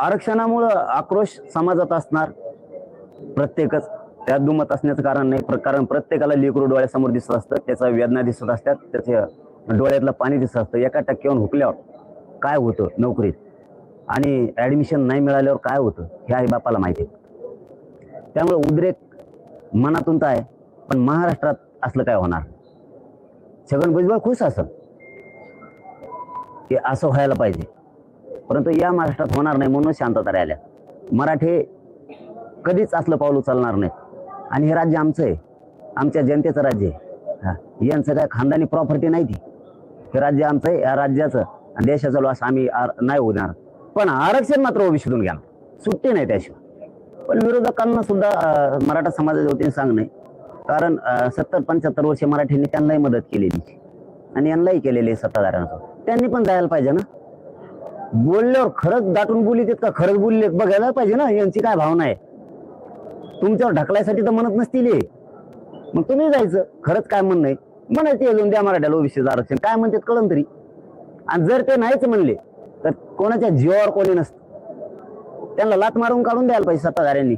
आरक्षणामुळं आक्रोश समाजात असणार. प्रत्येकच त्यात दुमत असण्याचं कारण नाही. प्र- कारण प्रत्येकाला लेकरू डोळ्यासमोर दिसत असतं. त्याचा वेदना दिसत असतात. त्याच्या डोळ्यातलं पाणी दिसत असतं. एका टक्क्यावर हुकल्यावर काय होतं नोकरीत? आणि ॲडमिशन नाही मिळाल्यावर काय होतं? हे आई बापाला माहिती आहे. त्यामुळे उद्रेक मनातून तर आहे पण महाराष्ट्रात असलं काय होणार? छगन भुजबळ खुश असं की असं व्हायला पाहिजे. परंतु या महाराष्ट्रात होणार नाही म्हणून शांतता राहिल्या. मराठे कधीच असलं पाऊल उचलणार नाही आणि हे राज्य आमचं आहे. आमच्या जनतेचं राज्य आहे. हा. यांचं काय खानदानी प्रॉपर्टी नाही ती. हे राज्य आमचं आहे. या राज्याचं आणि देशाचा लॉस आम्ही नाही होणार. पण आरक्षण मात्र ओबीसीतून घ्या सुट्टी नाही त्याशिवाय. पण विरोधकांना सुद्धा मराठा समाजाच्या वतीने सांगणे. कारण सत्तर पंच्याहत्तर वर्षे मराठीने त्यांनाही मदत केलेली आणि यांनाही केलेली आहे सत्ताधाऱ्यांना त्यांनी पण जायला पाहिजे ना. बोलल्यावर खरंच दाटून बोलीत का? खरंच बोलले. बघायला पाहिजे ना यांची काय भावना आहे. तुमच्यावर ढकलायसाठी तर म्हणत नसतील हे. मग तुम्ही जायचं. खरंच काय म्हणणं आहे? म्हणायचे अजून द्या मराठ्याला ओबीसी आरक्षण. काय म्हणतात कळन तरी. आणि जर ते नाहीच म्हणले तर कोणाच्या जीवावर कोणी नसतं. त्यांना लात मारून काढून द्यायला पाहिजे सत्ताधाऱ्यांनी.